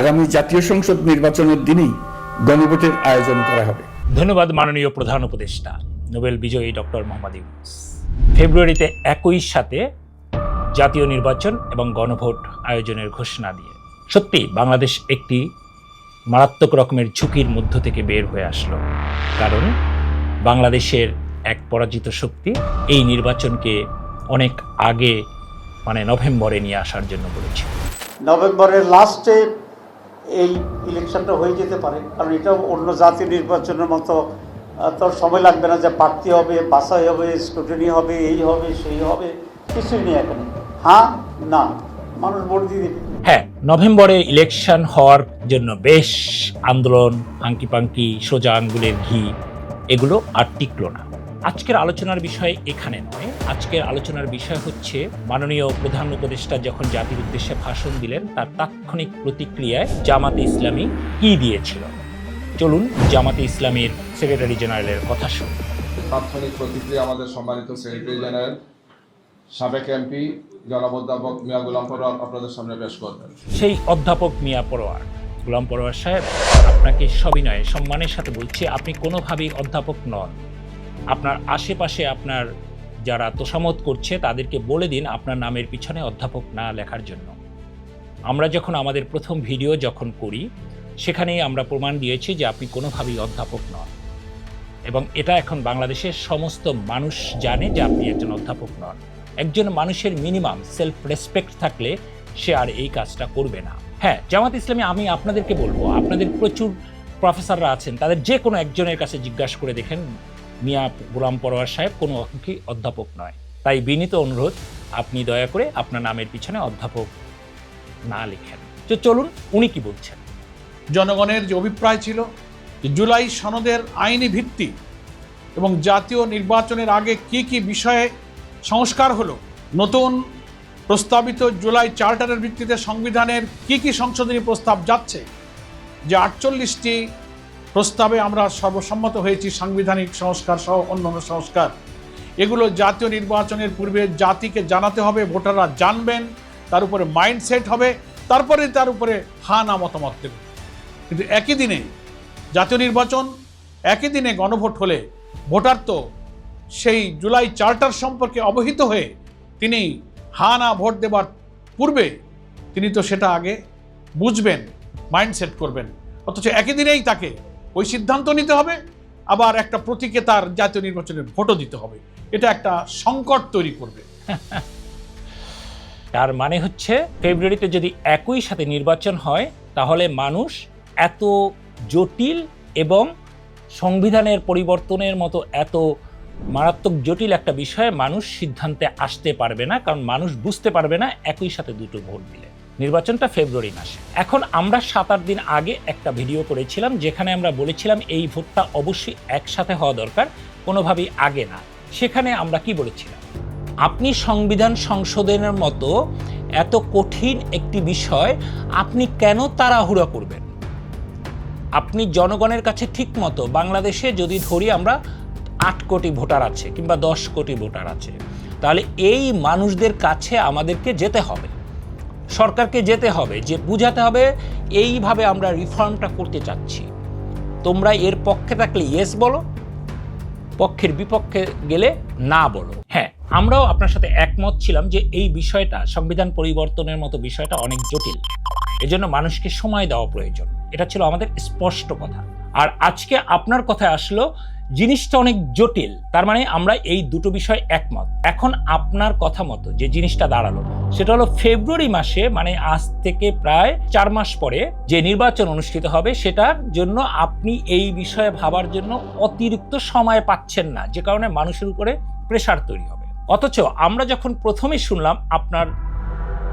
আগামী জাতীয় সংসদ নির্বাচনের দিনেই গণভোটের আয়োজন করা হবে। ধন্যবাদ মাননীয় প্রধান উপদেষ্টা নোবেল বিজয়ী ডক্টর মোহাম্মদ ইউনুস। ফেব্রুয়ারিতে একই সাথে জাতীয় নির্বাচন এবং গণভোট আয়োজনের ঘোষণা দিয়ে। সত্যি বাংলাদেশ একটি মারাত্মক রকমের ঝুঁকির মধ্য থেকে বের হয়ে আসলো। কারণ বাংলাদেশের এক পরাজিত শক্তি এই নির্বাচনকে অনেক আগে মানে নভেম্বরে নিয়ে আসার জন্য বলেছিল। নভেম্বরের লাস্টে এই ইলেকশনটা হয়ে যেতে পারে। কারণ এটা অন্য জাতীয় নির্বাচনের মতো তো সময় লাগবে না যে প্রার্থী হবে, বাছাই হবে স্ক্রুটিনি হবে, এই হবে, সেই হবে, কিছুই নেই এখানে। হ্যাঁ? না। মানুষ ভোট দিয়ে দেবে। হ্যাঁ নভেম্বরে ইলেকশন হওয়ার জন্য বেশ আন্দোলন আঙ্কি পাঙ্কি সোজা আঙ্গুলের ঘি, এগুলো আর টিকলো না। আজকের আলোচনার বিষয় এখানে নয়। আজকের আলোচনার বিষয় হচ্ছে মাননীয় প্রধান উপদেষ্টা যখন জাতির উদ্দেশ্যে ভাষণ দিলেন তার তাৎক্ষণিক প্রতিক্রিয়ায় জামাতে ইসলামী কি দিয়েছিল? চলুন জামাতে ইসলামীর সেক্রেটারি জেনারেলের কথা শুনুন। তাৎক্ষণিক প্রতিক্রিয়া আমাদের সম্মানিত সেক্রেটারি জেনারেল সাবেক এমপি জনাব অধ্যাপক মিয়া গুলাম পরোয়ার আপনাদের সামনে পেশ করবেন। সেই অধ্যাপক মিয়া পরোয়ার গোলাম পরোয়ার সাহেব আপনাকে সবিনয়ে সম্মানের সাথে বলছি আপনি কোনোভাবেই অধ্যাপক নন। আপনার আশেপাশে আপনার যারা তোষামত করছে, তাদেরকে বলে দিন আপনার নামের পিছনে অধ্যাপক না লেখার জন্য। আমরা যখন আমাদের প্রথম ভিডিও যখন করি, সেখানেই আমরা প্রমাণ দিয়েছি যে আপনি কোনোভাবেই অধ্যাপক নন। এবং এটা এখন বাংলাদেশের সমস্ত মানুষ জানে যে আপনি একজন অধ্যাপক নন। একজন মানুষের মিনিমাম সেলফ রেসপেক্ট থাকলে সে আর এই কাজটা করবে না। হ্যাঁ জামাত ইসলামী, আমি আপনাদেরকে বলব, আপনাদের প্রচুর প্রফেসররা আছেন, তাদের যে কোনো একজনের কাছে জিজ্ঞাসা করে দেখেন মিয়া গোলাম পরোয়ার সাহেব কোনো অঙ্কি অধ্যাপক নয়। তাই বিনীত অনুরোধ, আপনি দয়া করে আপনার নামের পিছনে অধ্যাপক না লিখেন। তো চলুন, উনি কি বলছেন? জনগণের যে অভিপ্রায় ছিল যে জুলাই সনদের আইনি ভিত্তি এবং জাতীয় নির্বাচনের আগে কি কি বিষয়ে সংস্কার হলো, নতুন প্রস্তাবিত জুলাই চার্টারের ভিত্তিতে সংবিধানের কি কি সংশোধনী প্রস্তাব যাচ্ছে, যে আটচল্লিশটি প্রস্তাবে আমরা সর্বসম্মত হয়েছি সাংবিধানিক সংস্কার সহ অন্যান্য সংস্কার। এগুলো জাতীয় নির্বাচনের পূর্বে জাতিকে জানাতে হবে, ভোটাররা জানবেন, তার উপরে মাইন্ডসেট হবে, তারপরে তার উপরে হা না মতামত দেবে। কিন্তু একই দিনে জাতীয় নির্বাচন, একই দিনে গণভোট হলে ভোটার তো সেই জুলাই চার্টার সম্পর্কে অবহিত হয়ে তিনি হা না ভোট দেবার পূর্বে তিনি তো সেটা আগে বুঝবেন, মাইন্ডসেট করবেন। অথচ একই দিনেই তাকে ওই সিদ্ধান্ত নিতে হবে। আবার একটা প্রতীকে তার জাতীয় নির্বাচনের ভোটও দিতে হবে। এটা একটা সংকট তৈরি করবে। তার মানে হচ্ছে ফেব্রুয়ারিতে যদি একই সাথে নির্বাচন হয়, তাহলে মানুষ এত জটিল এবং সংবিধানের পরিবর্তনের মতো এত মারাত্মক জটিল একটা বিষয়ে মানুষ সিদ্ধান্তে আসতে পারবে না, কারণ মানুষ বুঝতে পারবে না একই সাথে দুটো ভোট দিলে। নির্বাচনটা ফেব্রুয়ারি মাসে। এখন আমরা সাত আট দিন আগে একটা ভিডিও করেছিলাম, যেখানে আমরা বলেছিলাম এই ভোটটা অবশ্যই একসাথে হওয়া দরকার, কোনোভাবেই আগে না। সেখানে আমরা কি বলেছিলাম? আপনি সংবিধান সংশোধনের মতো এত কঠিন একটি বিষয়, আপনি কেন তাড়াহুড়া করবেন? আপনি জনগণের কাছে ঠিক মতো, বাংলাদেশে যদি ধরি আমরা আট কোটি ভোটার আছে কিংবা দশ কোটি ভোটার আছে, তাহলে এই মানুষদের কাছে আমাদেরকে যেতে হবে। সরকারকে যেতে হবে, যে বুঝাতে হবে এইভাবে আমরা রিফর্মটা করতে চাচ্ছি। তোমরা এর পক্ষে থাকলে ইয়েস বলো, পক্ষের বিপক্ষে গেলে না বলো। হ্যাঁ আমরাও আপনার সাথে একমত ছিলাম যে এই বিষয়টা, সংবিধান পরিবর্তনের মতো বিষয়টা অনেক জটিল। এজন্য মানুষকে সময় দেওয়া প্রয়োজন। এটা ছিল আমাদের স্পষ্ট কথা। আর আজকে আপনার কথায় আসলো জিনিসটা অনেক জটিল, তার মানে আমরা এই দুটো বিষয় একমত। এখন আপনার কথা মতো যে জিনিসটা দাঁড়াল, সেটা হলো ফেব্রুয়ারি মাসে মানে আজ থেকে প্রায় চার মাস পরে যে নির্বাচন অনুষ্ঠিত হবে, সেটার জন্য আপনি এই বিষয়ে ভাবার জন্য অতিরিক্ত সময় পাচ্ছেন না, যে কারণে মানুষের উপরে প্রেশার তৈরি হবে। অথচ আমরা যখন প্রথমে শুনলাম, আপনার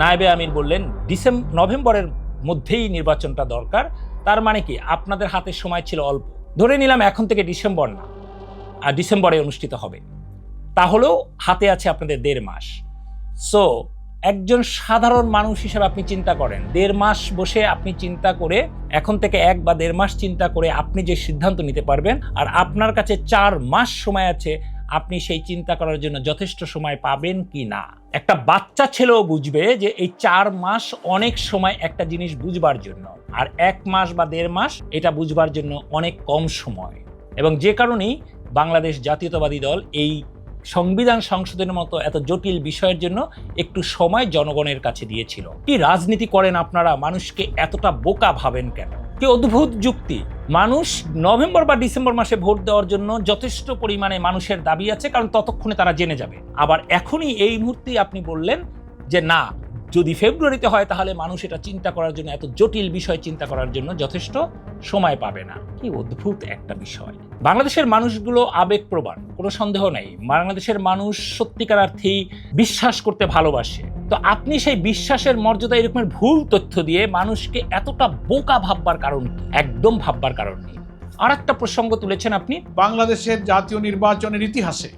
নায়েবে আমির বললেন ডিসেম্বর নভেম্বরের মধ্যেই নির্বাচনটা দরকার, তার মানে কি, আপনাদের হাতে সময় ছিল অল্প। ধরে নিলাম এখন থেকে ডিসেম্বর না, আর ডিসেম্বরে অনুষ্ঠিত হবে। তাহলেও হাতে আছে আপনাদের দেড় মাস। সো একজন সাধারণ মানুষ হিসেবে আপনি চিন্তা করেন, দেড় মাস বসে আপনি চিন্তা করে, এখন থেকে এক বা দেড় মাস চিন্তা করে আপনি যে সিদ্ধান্ত নিতে পারবেন, আর আপনার কাছে চার মাস সময় আছে আপনি সেই চিন্তা করার জন্য যথেষ্ট সময় পাবেন কি না? একটা বাচ্চা ছেলেও বুঝবে যে এই চার মাস অনেক সময় একটা জিনিস বুঝবার জন্য আর এক মাস বা দেড় মাস এটা বুঝবার জন্য অনেক কম সময়। এবং যে কারণেই বাংলাদেশ জাতীয়তাবাদী দল এই সংবিধান সংশোধনের মতো এত জটিল বিষয়ের জন্য একটু সময় জনগণের কাছে দিয়েছিল। কি রাজনীতি করেন আপনারা? মানুষকে এতটা বোকা ভাবেন কেন? কি অদ্ভুত যুক্তি! মানুষ নভেম্বর বা ডিসেম্বর মাসে ভোট দেওয়ার জন্য যথেষ্ট পরিমাণে মানুষের দাবি আছে, কারণ ততক্ষণে তারা জেনে যাবে। আবার এখনই এই মুহূর্তেই আপনি বললেন যে, না, যদি ফেব্রুয়ারিতে হয় তাহলে মানুষ এটা চিন্তা করার জন্য, এত জটিল বিষয় চিন্তা করার জন্য যথেষ্ট সময় পাবে না। কি অদ্ভুত একটা বিষয়। বাংলাদেশের মানুষগুলো আবেগপ্রবণ, কোনো সন্দেহ নেই। বাংলাদেশের মানুষ সত্যিকার অর্থেই বিশ্বাস করতে ভালোবাসে। তো আপনি সেই বিশ্বাসের মর্যাদা এরকমের ভুল তথ্য দিয়ে মানুষকে এতটা বোকা ভাববার কারণ একদম ভাববার কারণ নেই। আর একটা প্রসঙ্গ তুলেছেন আপনি। বাংলাদেশের জাতীয় নির্বাচনের ইতিহাসে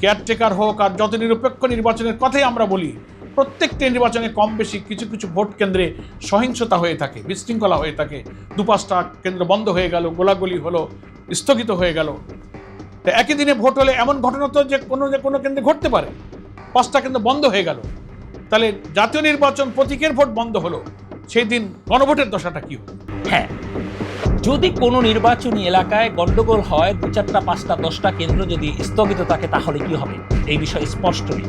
কেয়ারটেকার হোক আর যত নিরপেক্ষ নির্বাচনের কথাই আমরা বলি, প্রত্যেকটি নির্বাচনে কম বেশি কিছু কিছু ভোট কেন্দ্রে সহিংসতা হয়ে থাকে, বিশৃঙ্খলা হয়ে থাকে। দু পাঁচটা কেন্দ্র বন্ধ হয়ে গেল, গোলাগুলি হলো, স্থগিত হয়ে গেল। তো একই দিনে ভোট হলে এমন ঘটনা তো যে কোনো যে কোনো কেন্দ্রে ঘটতে পারে। পাঁচটা কেন্দ্র বন্ধ হয়ে গেল। তাহলে জাতীয় নির্বাচন প্রতীকের ভোট বন্ধ হলো। সেই দিন গণভোটের দশাটা কি হলো? হ্যাঁ যদি কোনো নির্বাচনী এলাকায় গণ্ডগোল হয়, দু চারটা, পাঁচটা, দশটা কেন্দ্র যদি স্থগিত থাকে, তাহলে কি হবে? এই বিষয়ে স্পষ্ট নেই।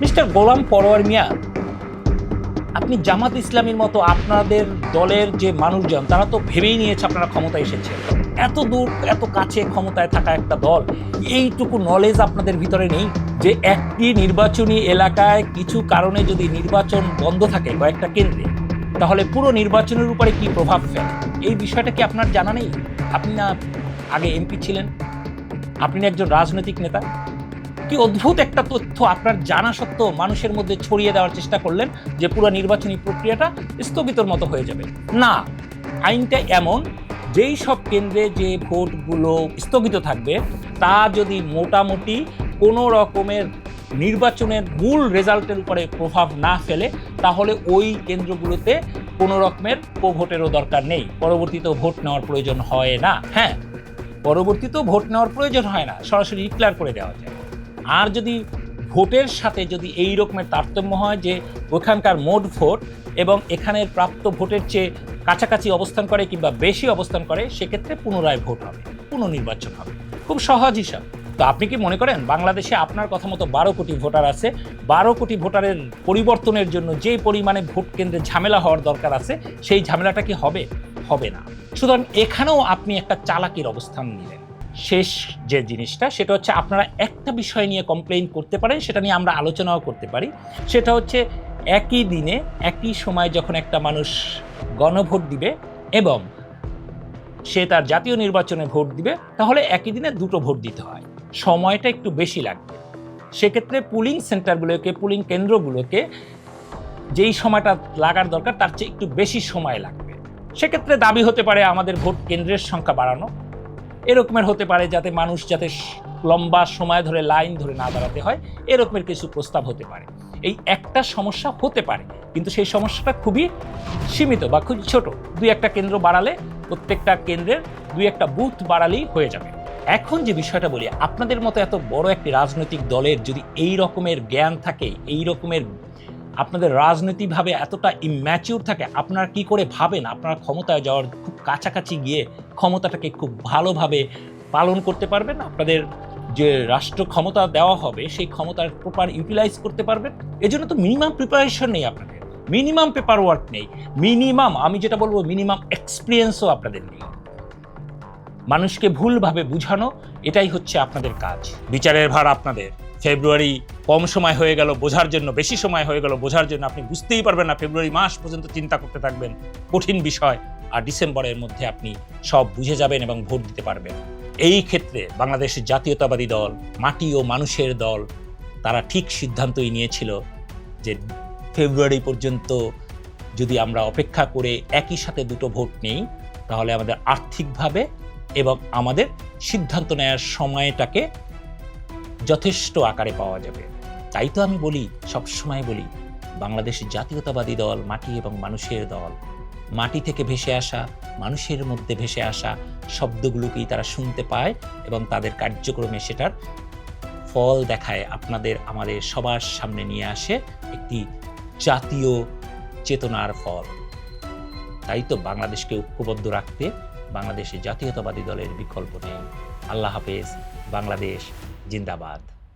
মিস্টার গোলাম পরোয়ার মিয়া আপনি জামাত ইসলামীর মতো আপনাদের দলের যে মানুষজন, তারা তো ভেবেই নিয়েছে আপনারা ক্ষমতায় এসেছে এত দূর, এত কাছে ক্ষমতায় থাকা একটা দল, এইটুকু নলেজ আপনাদের ভিতরে নেই যে একটি নির্বাচনী এলাকায় কিছু কারণে যদি নির্বাচন বন্ধ থাকে কয়েকটা কেন্দ্রে, তাহলে পুরো নির্বাচনের উপরে কি প্রভাব ফেলে? এই বিষয়টা কি আপনার জানা নেই? আপনি না আগে এমপি ছিলেন? আপনি একজন রাজনৈতিক নেতা? কি অদ্ভুত একটা তথ্য আপনার জানা সত্ত্বেও মানুষের মধ্যে ছড়িয়ে দেওয়ার চেষ্টা করলেন যে পুরো নির্বাচনী প্রক্রিয়াটা স্থগিতর মতো হয়ে যাবে। না, আইনটা এমন, যেই সব কেন্দ্রে যে ভোটগুলো স্থগিত থাকবে, তা যদি মোটামুটি কোনো রকমের নির্বাচনের মূল রেজাল্টের উপরে প্রভাব না ফেলে, তাহলে ওই কেন্দ্রগুলোতে কোনো রকমের ভোটেরও দরকার নেই। পরবর্তীতেও ভোট নেওয়ার প্রয়োজন হয় না। হ্যাঁ পরবর্তীতেও ভোট নেওয়ার প্রয়োজন হয় না। সরাসরি ডিক্লেয়ার করে দেওয়া যায়। আর যদি ভোটের সাথে যদি এই রকমের তারতম্য হয় যে ওখানকার মোট ভোট এবং এখানের প্রাপ্ত ভোটের চেয়ে কাছাকাছি অবস্থান করে কিংবা বেশি অবস্থান করে, সেক্ষেত্রে পুনরায় ভোট হবে, পুনর্নির্বাচন হবে। খুব সহজ হিসাব। তো আপনি কি মনে করেন, বাংলাদেশে আপনার কথা মতো বারো কোটি ভোটার আছে, বারো কোটি ভোটারের পরিবর্তনের জন্য যে পরিমাণে ভোট কেন্দ্রে ঝামেলা হওয়ার দরকার আছে, সেই ঝামেলাটা কি হবে? হবে না। সুতরাং এখানেও আপনি একটা চালাকির অবস্থান নিলেন। শেষ যে জিনিসটা, সেটা হচ্ছে আপনারা একটা বিষয় নিয়ে কমপ্লেইন করতে পারেন, সেটা নিয়ে আমরা আলোচনাও করতে পারি। সেটা হচ্ছে একই দিনে, একই সময় যখন একটা মানুষ গণভোট দিবে এবং সে তার জাতীয় নির্বাচনে ভোট দিবে, তাহলে একই দিনে দুটো ভোট দিতে হয়। সময়টা একটু বেশি লাগবে। সেক্ষেত্রে পুলিং সেন্টারগুলোকে পুলিং কেন্দ্রগুলোকে যেই সময়টা লাগার দরকার, তার চেয়ে একটু বেশি সময় লাগবে। সেক্ষেত্রে দাবি হতে পারে আমাদের ভোট কেন্দ্রের সংখ্যা বাড়ানো। এরকমের হতে পারে যাতে মানুষ যাতে লম্বা সময় ধরে লাইন ধরে না দাঁড়াতে হয়। এরকমের কিছু প্রস্তাব হতে পারে। এই একটা সমস্যা হতে পারে, কিন্তু সেই সমস্যাটা খুবই সীমিত বা খুব ছোট। দুই একটা কেন্দ্র বাড়ালে প্রত্যেকটা কেন্দ্রের দুই একটা বুথ বাড়ালেই হয়ে যাবে। এখন যে বিষয়টা বলি, আপনাদের মতো এত বড় একটি রাজনৈতিক দলের যদি এই রকমের জ্ঞান থাকে, এই রকমের আপনাদের রাজনৈতিকভাবে এতটা ইম্যাচিউর থাকে, আপনারা কি করে ভাবেন? আপনারা ক্ষমতায় যাওয়ার খুব কাছাকাছি গিয়ে ক্ষমতাটাকে খুব ভালোভাবে পালন করতে পারবেন। আপনাদের যে রাষ্ট্র ক্ষমতা দেওয়া হবে, সেই ক্ষমতার প্রপার ইউটিলাইজ করতে পারবেন। এজন্য তো মিনিমাম প্রিপারেশন নেই আপনাদের। মিনিমাম পেপার ওয়ার্ক নেই। মিনিমাম আমি যেটা বলব মিনিমাম এক্সপিরিয়েন্সও আপনাদের নেই। মানুষকে ভুলভাবে বুঝানো, এটাই হচ্ছে আপনাদের কাজ। বিচারের ভার আপনাদের। ফেব্রুয়ারি কম সময় হয়ে গেল বোঝার জন্য, বেশি সময় হয়ে গেল বোঝার জন্য, আপনি বুঝতেই পারবেন না, ফেব্রুয়ারি মাস পর্যন্ত চিন্তা করতে থাকবেন। কঠিন বিষয়। আর ডিসেম্বরের মধ্যে আপনি সব বুঝে যাবেন এবং ভোট দিতে পারবেন। এই ক্ষেত্রে বাংলাদেশের জাতীয়তাবাদী দল, মাটি ও মানুষের দল, তারা ঠিক সিদ্ধান্তই নিয়েছিল যে ফেব্রুয়ারি পর্যন্ত যদি আমরা অপেক্ষা করে একই সাথে দুটো ভোট নেই, তাহলে আমাদের আর্থিকভাবে এবং আমাদের সিদ্ধান্ত নেওয়ার সময়টাকে যথেষ্ট আকারে পাওয়া যাবে। তাই তো আমি বলি, সবসময় বলি বাংলাদেশের জাতীয়তাবাদী দল, মাটি এবং মানুষের দল মাটি থেকে ভেসে আসা, মানুষের মধ্যে ভেসে আসা শব্দগুলোকেই তারা শুনতে পায় এবং তাদের কার্যক্রমে সেটার ফল দেখায়, আপনাদের আমাদের সবার সামনে নিয়ে আসে একটি জাতীয় চেতনার ফল। তাই তো বাংলাদেশকে ঐক্যবদ্ধ রাখতে বাংলাদেশে জাতীয়তাবাদী দলের বিকল্প নেই। আল্লাহ হাফেজ, বাংলাদেশ জিন্দাবাদ।